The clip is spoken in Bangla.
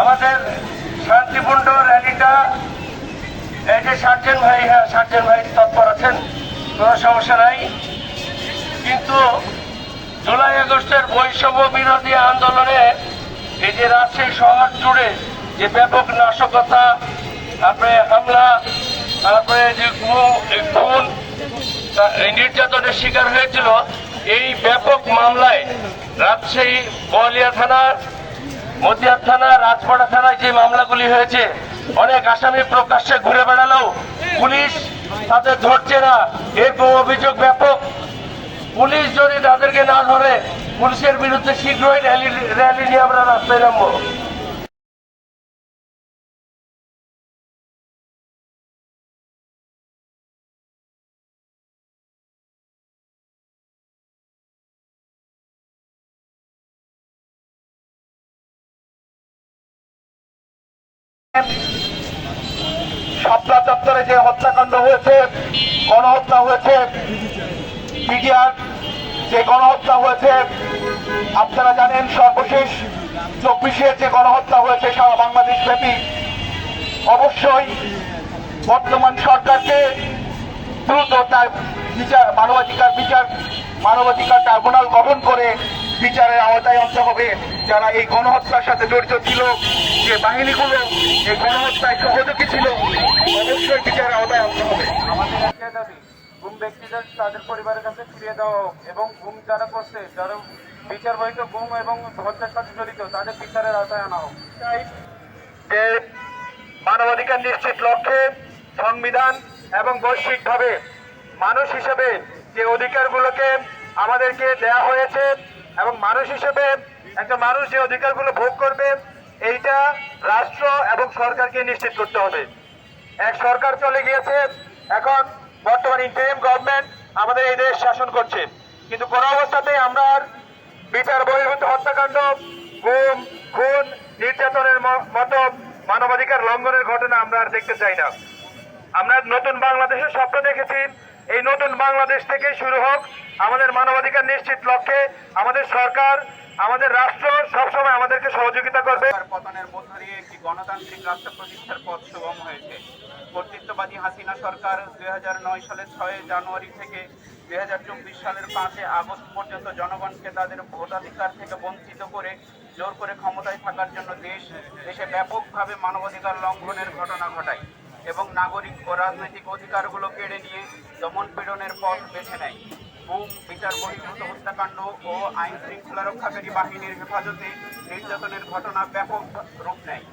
আমাদের শান্তিপূর্ণ র্যালিটা এই যে সার্জেন ভাই হ্যাঁ সার্জেন ভাই তৎপর আছেন, কোনো সমস্যা নাই। কিন্তু জুলাই, আগস্টের বৈষম্য বিরোধী আন্দোলনে এই যে রাজশাহী শহর জুড়ে যে ব্যাপক নাশকতা, তারপরে হামলা, তারপরে যে খুন নির্যাতনের শিকার হয়েছিল, এই ব্যাপক মামলায় রাজশাহী, বলিয়া থানার মদিয়ার থানা, রাজপাড়া থানায় যে মামলাগুলি হয়েছে, অনেক আসামি প্রকাশ্যে ঘুরে বেড়ালেও পুলিশ তাদের ধরছে না। এরকম অভিযোগ ব্যাপক। পুলিশ যদি তাদেরকে না ধরে, পুলিশের বিরুদ্ধে শীঘ্রই র্যালি র্যালি নিয়ে আমরা রাস্তায় নামবো। শাপলা চত্বরে যে হত্যাকাণ্ড হয়েছে, গণহত্যা হয়েছে মিডিয়ার যে গণহত্যা হয়েছে, আপনারা জানেন সর্বশেষ চব্বিশে যে গণহত্যা হয়েছে সারা বাংলাদেশ ব্যাপী, অবশ্যই বর্তমান সরকারকে দ্রুত তার বিচার, মানবাধিকার বিচার, মানবাধিকার ট্রাইব্যুনাল গঠন করে বিচারের আওতায় আনতে হবে। যারা এই গণহত্যার সাথে জড়িত ছিল যে বাহিনীগুলো এই গণহত্যায় সহযোগী ছিল অবশ্যই বিচারের আওতায় আনতে হবে। আমাদের একটাই দাবি গুম ব্যক্তিদের তাদের পরিবারের কাছে ফিরিয়ে দেওয়া হোক এবং গুম যারা করছে যারা বিচার বহিত গুম এবং হত্যার সাথে জড়িত তাদের বিচারের আওতায় আনা হোক। চাই যে মানবাধিকার নিশ্চিত লক্ষ্যে সংবিধান এবং বৈশ্বিকভাবে মানুষ হিসেবে যে অধিকারগুলোকে আমাদেরকে দেয়া হয়েছে এবং মানুষ হিসেবে একটা মানুষ যে অধিকারগুলো ভোগ করবে, এইটা রাষ্ট্র এবং সরকারকে নিশ্চিত করতে হবে। এক সরকার চলে গিয়েছে, এখন বর্তমান ইন্টারিম গভর্নমেন্ট আমাদের এই দেশ শাসন করছে। কিন্তু কোনো অবস্থাতেই আমরা বিচার বহির্ভূত হত্যাকাণ্ড, গুম, খুন, নির্যাতনের মতো মানবাধিকার লঙ্ঘনের ঘটনা আমরা আর দেখতে চাই না। আমরা নতুন বাংলাদেশের স্বপ্ন দেখেছি নতুন বাংলাদেশ থেকে শুরু হোক, আমাদের মানবাধিকার নিশ্চিত লক্ষ্যে আমাদের সরকার, আমাদের রাষ্ট্র সবসময় আমাদেরকে সহযোগিতা করবে। পতনের মধ্য দিয়ে একটি গণতান্ত্রিক রাষ্ট্র প্রতিষ্ঠার পথ সুগম হয়েছে। কর্তৃত্ববাদী হাসিনা সরকার দুই হাজার নয় সালের ছয় জানুয়ারি থেকে দুই হাজার চব্বিশ সালের পাঁচে আগস্ট পর্যন্ত জনগণকে তাদের ভোটাধিকার থেকে বঞ্চিত করে জোর করে ক্ষমতায় থাকার জন্য দেশ, দেশে ব্যাপকভাবে মানবাধিকার লঙ্ঘনের ঘটনা ঘটায়। এবং নাগরিক ও রাজনৈতিক অধিকারগুলো কেড়ে নিয়ে দমন পীড়নের পথ বেছে নেয়। গুম বিচার বহির্ভূত হত্যাকাণ্ড ও আইন শৃঙ্খলা রক্ষাকারী বাহিনীর হেফাজতে নির্যাতনের ঘটনা ব্যাপক রূপ নেয়।